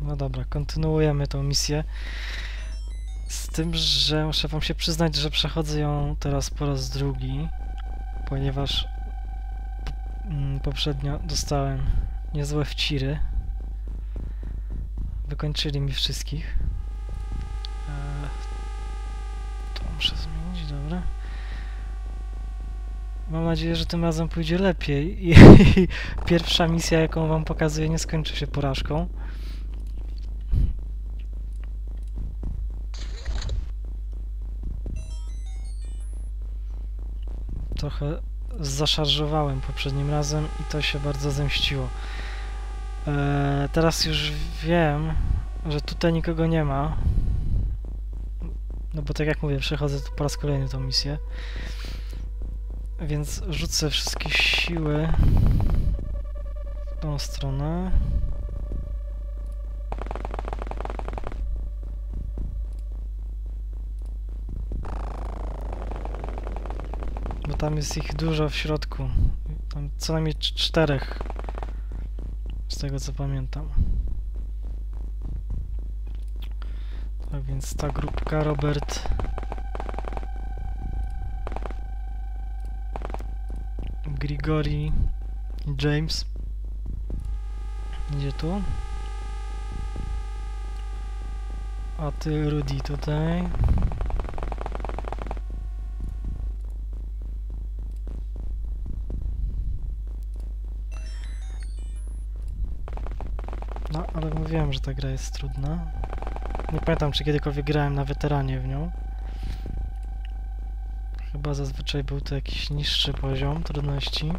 No dobra, kontynuujemy tą misję. Z tym, że muszę wam się przyznać, że przechodzę ją teraz po raz drugi, ponieważ mm, poprzednio dostałem niezłe wciry. Wykończyli mi wszystkich. Eee, to muszę zmienić, dobra. Mam nadzieję, że tym razem pójdzie lepiej i pierwsza misja, jaką wam pokazuję, nie skończy się porażką. Trochę zaszarżowałem poprzednim razem i to się bardzo zemściło. Eee, teraz już wiem, że tutaj nikogo nie ma. No bo tak jak mówię, przechodzę tu po raz kolejny tą misję. Więc rzucę wszystkie siły w tą stronę. Tam jest ich dużo w środku. Tam co najmniej cz- czterech. Z tego co pamiętam. Tak więc ta grupka, Robert. Grigori James. Idzie tu. A ty, Rudy, tutaj. No, ale mówiłem, że ta gra jest trudna. Nie pamiętam, czy kiedykolwiek grałem na weteranie w nią. Chyba zazwyczaj był to jakiś niższy poziom trudności.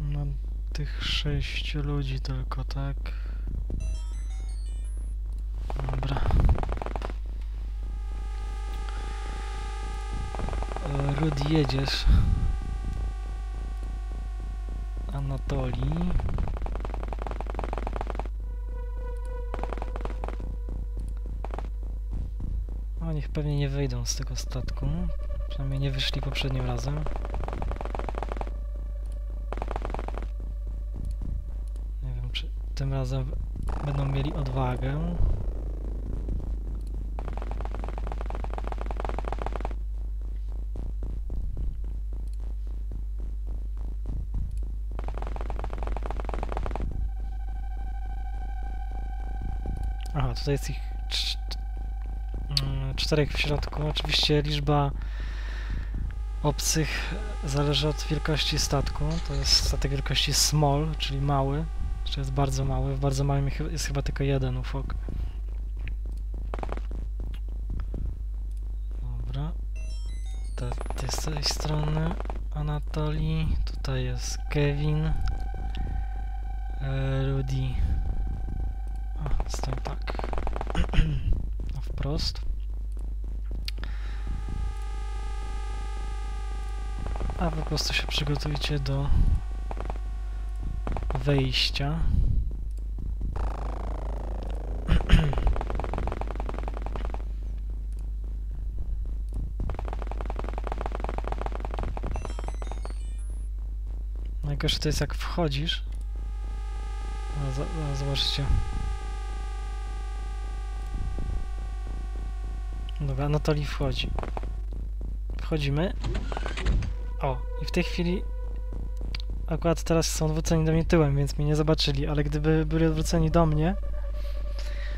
Mam tych sześciu ludzi tylko, tak? Rudy, jedziesz. Anatolii. O, niech pewnie nie wyjdą z tego statku. Przynajmniej nie wyszli poprzednim razem. Nie wiem, czy tym razem będą mieli odwagę. Aha, tutaj jest ich mm, czterech w środku. Oczywiście liczba obcych zależy od wielkości statku. To jest statek wielkości small, czyli mały. Jeszcze jest bardzo mały. W bardzo małym jest chyba tylko jeden ufok. Dobra. Te, te z tej strony Anatolii. Tutaj jest Kevin. E, Rudy. A, stoi wprost. A po prostu się przygotujcie do wejścia. Najgorsze to jest jak wchodzisz. A, a, zobaczcie. Dobra, Anatolii wchodzi. Wchodzimy. O, i w tej chwili akurat teraz są odwróceni do mnie tyłem, więc mnie nie zobaczyli, ale gdyby byli odwróceni do mnie,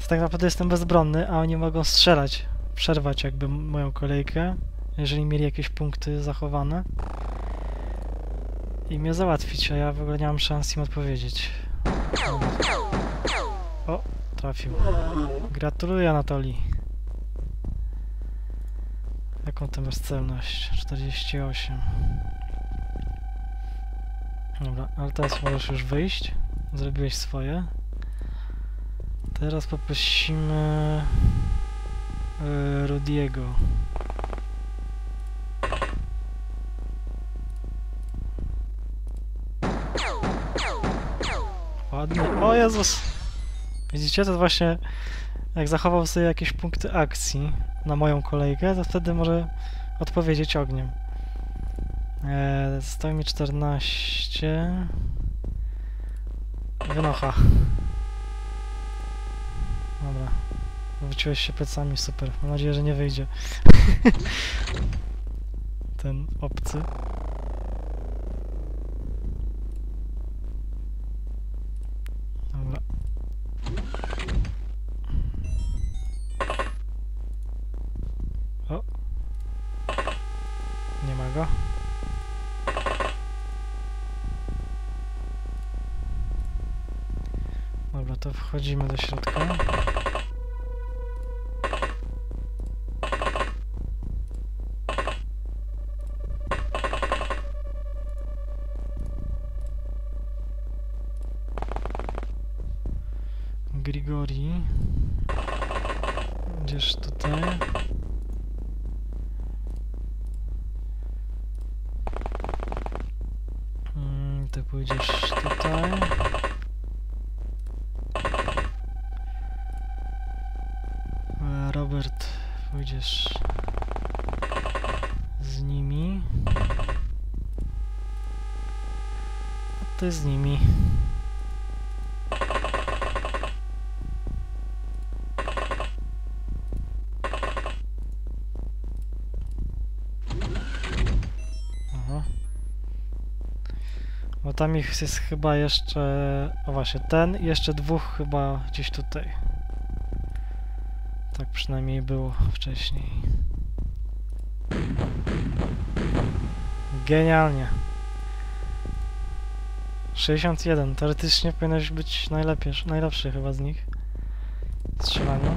to tak naprawdę jestem bezbronny, a oni mogą strzelać, przerwać jakby moją kolejkę, jeżeli mieli jakieś punkty zachowane i mnie załatwić, a ja w ogóle nie mam szans im odpowiedzieć. O, trafił. Gratuluję Anatolii. Jaką ty masz celność? 48. Dobra, ale teraz możesz już wyjść. Zrobiłeś swoje. Teraz poprosimy yy, Rudiego. Ładnie. O Jezus! Widzicie, to właśnie jak zachował sobie jakieś punkty akcji na moją kolejkę, to wtedy może odpowiedzieć ogniem. Eee, stoi mi 14. Wynocha. Dobra. Wróciłeś się plecami, super. Mam nadzieję, że nie wyjdzie. Ten obcy. Dobra. O. Nie ma go. Dobra, to wchodzimy do środka. Grigori. Gdzież tutaj? Mm, ty pójdziesz tutaj. E, Robert, pójdziesz z nimi. A ty z nimi. Tam ich jest chyba jeszcze... O właśnie, ten i jeszcze dwóch chyba gdzieś tutaj. Tak przynajmniej było wcześniej. Genialnie. 61. Teoretycznie powinieneś być najlepiej, najlepszy chyba z nich. w Strzelaniu.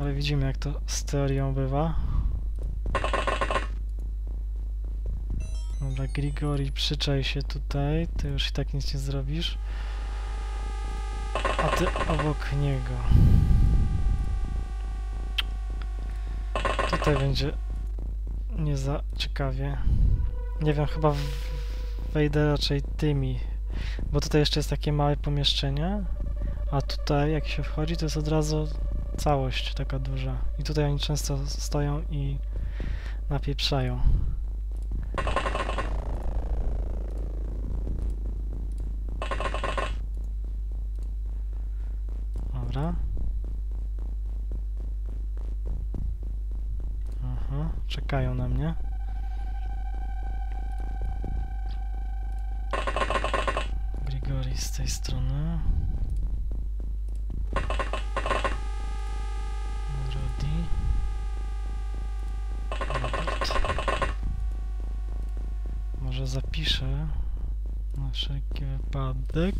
Ale widzimy jak to z teorią bywa. Dobra, Grigori, przyczaj się tutaj. Ty już i tak nic nie zrobisz. A ty obok niego. Tutaj będzie nie za ciekawie. Nie wiem, chyba wejdę raczej tymi. Bo tutaj jeszcze jest takie małe pomieszczenie. A tutaj jak się wchodzi, to jest od razu całość taka duża. I tutaj oni często stoją i napieprzają. Czekają na mnie. Grigori z tej strony. Rudy. Robert. Może zapiszę na wszelki wypadek.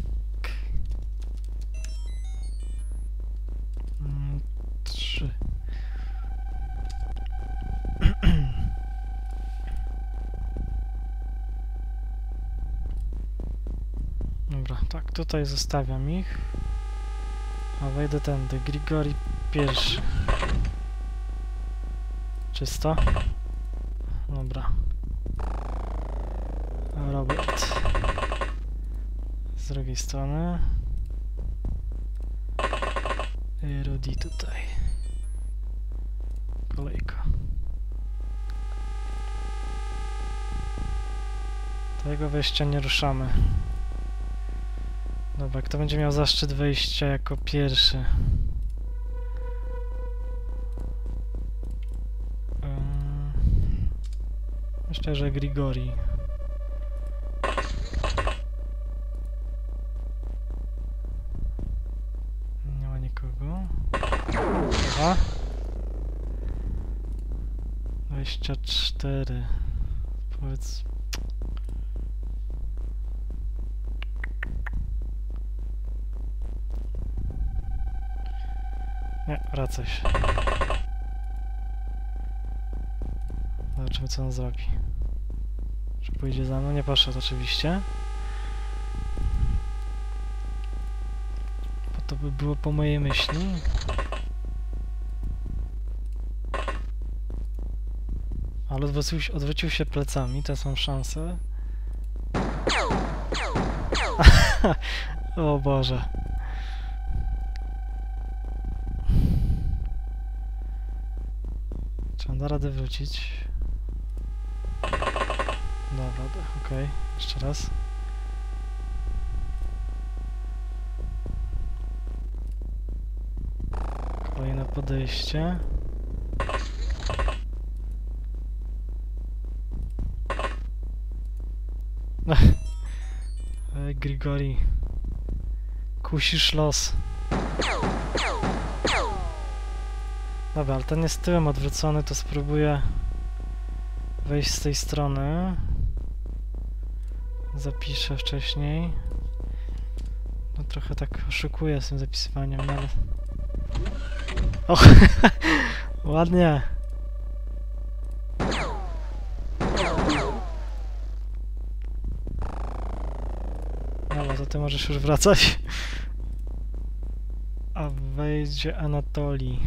Tutaj zostawiam ich. A wejdę tędy. Grigori pierwszy. Czysto? Dobra. Robert. Z drugiej strony. Rudy tutaj. Kolejka. Tego wejścia nie ruszamy. Dobra, kto będzie miał zaszczyt wejścia jako pierwszy? Myślę, że Grigori. Nie ma nikogo. Aha. 24. Powiedz. Wracaj się. Zobaczymy co on zrobi. Czy pójdzie za mną? Nie poszedł oczywiście. Bo to by było po mojej myśli. Ale odwrócił, się- odwrócił się plecami, to są szanse. O Boże. Da radę wrócić? Dobra, okej. Jeszcze raz. Kolejne podejście. Ej, Grigori. Kusisz los. Dobra, ale ten jest tyłem odwrócony, to spróbuję wejść z tej strony. Zapiszę wcześniej. No trochę tak oszukuję z tym zapisywaniem, no ale... O! Ładnie! Dobra, to ty możesz już wracać. A wejdzie Anatolii.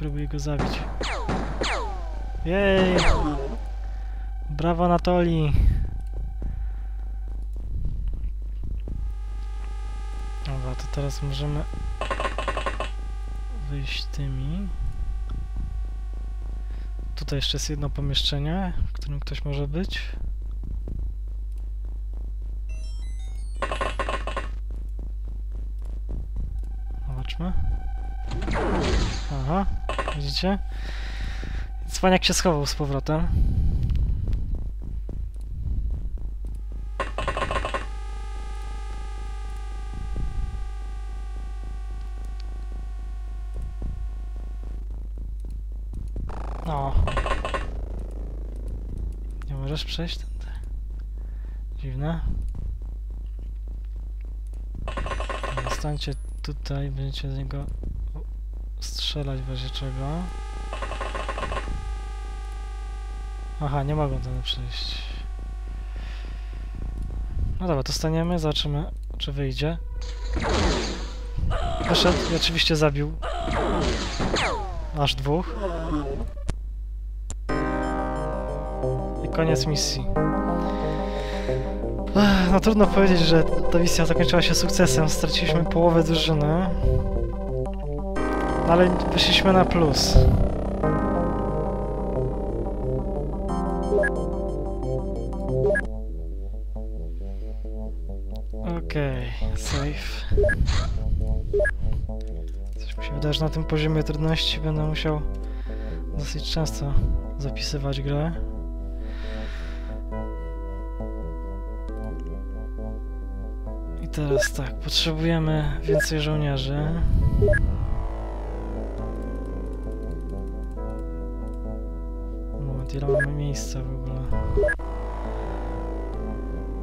Spróbuję go zabić. Jej! Brawo Anatolii! Dobra, to teraz możemy wyjść tymi. Tutaj jeszcze jest jedno pomieszczenie, w którym ktoś może być. Zobaczmy. Aha, widzicie? Cwaniak się schował z powrotem. O. Nie możesz przejść tędy. Dziwne. Stańcie tutaj, będziecie z niego strzelać w razie czego. Aha, nie mogą tędy przejść. No dobra, to staniemy, zobaczymy, czy wyjdzie. Wyszedł i oczywiście zabił aż dwóch. I koniec misji. No trudno powiedzieć, że ta misja zakończyła się sukcesem. Straciliśmy połowę drużyny. Ale wyszliśmy na plus. Okej, save. Coś mi się wydaje, że na tym poziomie trudności będę musiał dosyć często zapisywać grę. I teraz tak, potrzebujemy więcej żołnierzy. Ile mamy miejsca w ogóle?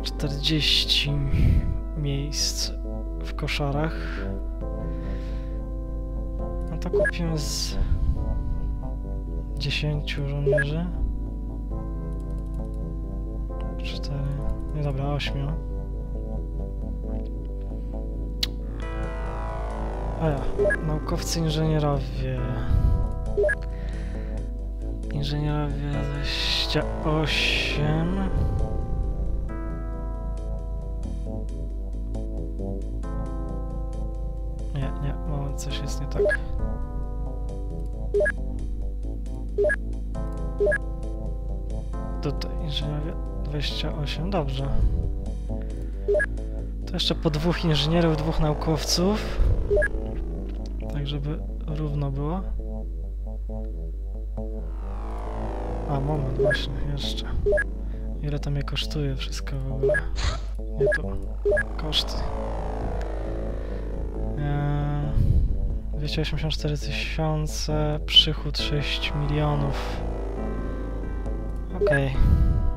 40 miejsc w koszarach. No to kupimy z 10 żołnierzy. 4. Nie dobra, 8. A ja, naukowcy inżynierowie. Inżynierowie 28. Nie, nie, moment, coś jest nie tak. Tutaj inżynierowie 28, dobrze. To jeszcze po dwóch inżynierów, dwóch naukowców. Tak, żeby równo było. A, moment, właśnie, jeszcze. Ile to mnie kosztuje wszystko w ogóle? Nie tu. Koszty. Eee, 284 tysiące, przychód 6 milionów. Okej,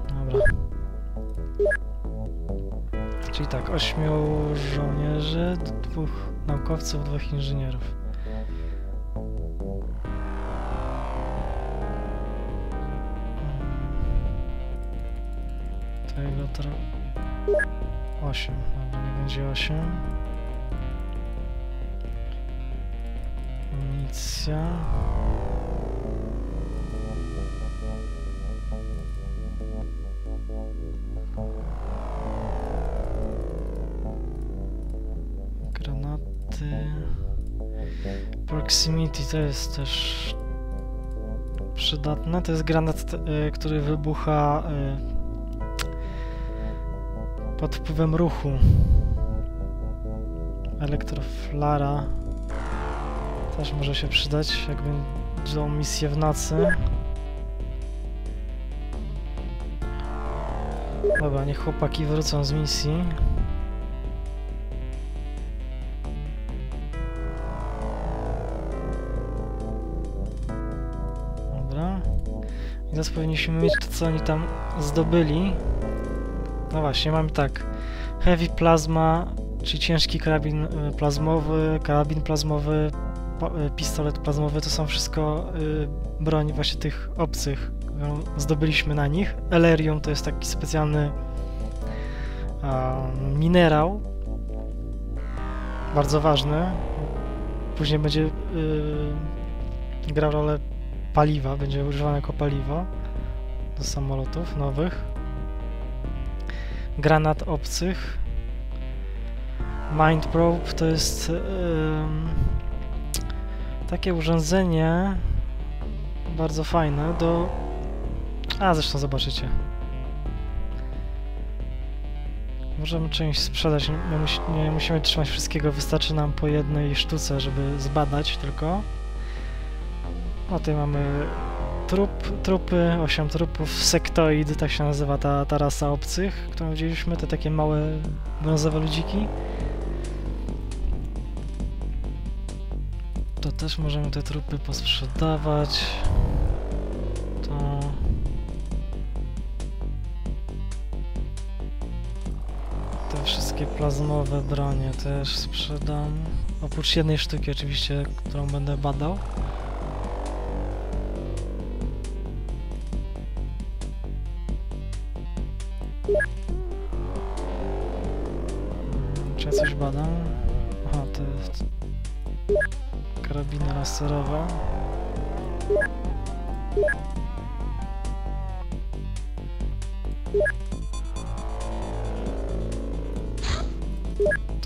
dobra. Czyli tak, 8 żołnierzy, dwóch naukowców, dwóch inżynierów. parametr 8, ale nie będzie 8. Amunicja. Granaty. Proximity to jest też przydatne. To jest granat, e, który wybucha e, pod wpływem ruchu. Elektroflara też może się przydać, jak będą misje w nocy. Dobra, niech chłopaki wrócą z misji. Dobra. I teraz powinniśmy mieć to, co oni tam zdobyli. No właśnie, mamy tak. Heavy Plasma, czyli ciężki karabin y, plazmowy, karabin plazmowy, y, pistolet plazmowy, to są wszystko y, broń właśnie tych obcych, którą zdobyliśmy na nich. Elerium to jest taki specjalny a, minerał, bardzo ważny. Później będzie y, grał rolę paliwa, będzie używane jako paliwo do samolotów nowych. Granat obcych. Mind Probe to jest ym, takie urządzenie bardzo fajne do... A, zresztą zobaczycie. Możemy część sprzedać, nie, musi, nie musimy trzymać wszystkiego, wystarczy nam po jednej sztuce, żeby zbadać tylko. No tutaj mamy trup, trupy, 8 trupów, sektoid, tak się nazywa ta, ta rasa obcych, którą widzieliśmy, te takie małe brązowe ludziki. To też możemy te trupy posprzedawać. To... Te wszystkie plazmowe bronie też sprzedam. Oprócz jednej sztuki oczywiście, którą będę badał. Czy ja coś badam? Aha, to jest karabiny laserowe.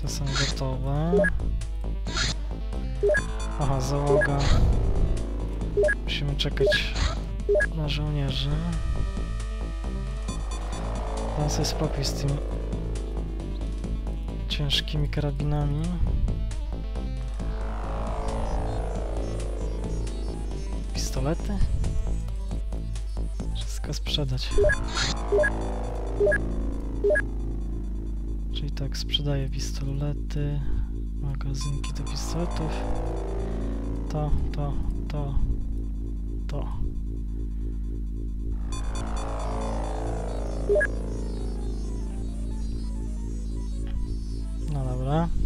To są gotowe. Aha, załoga. Musimy czekać na żołnierzy. Dam sobie spokój z tymi ciężkimi karabinami. Pistolety? Wszystko sprzedać. Czyli tak, sprzedaję pistolety, magazynki do pistoletów. To, to, to, to. да?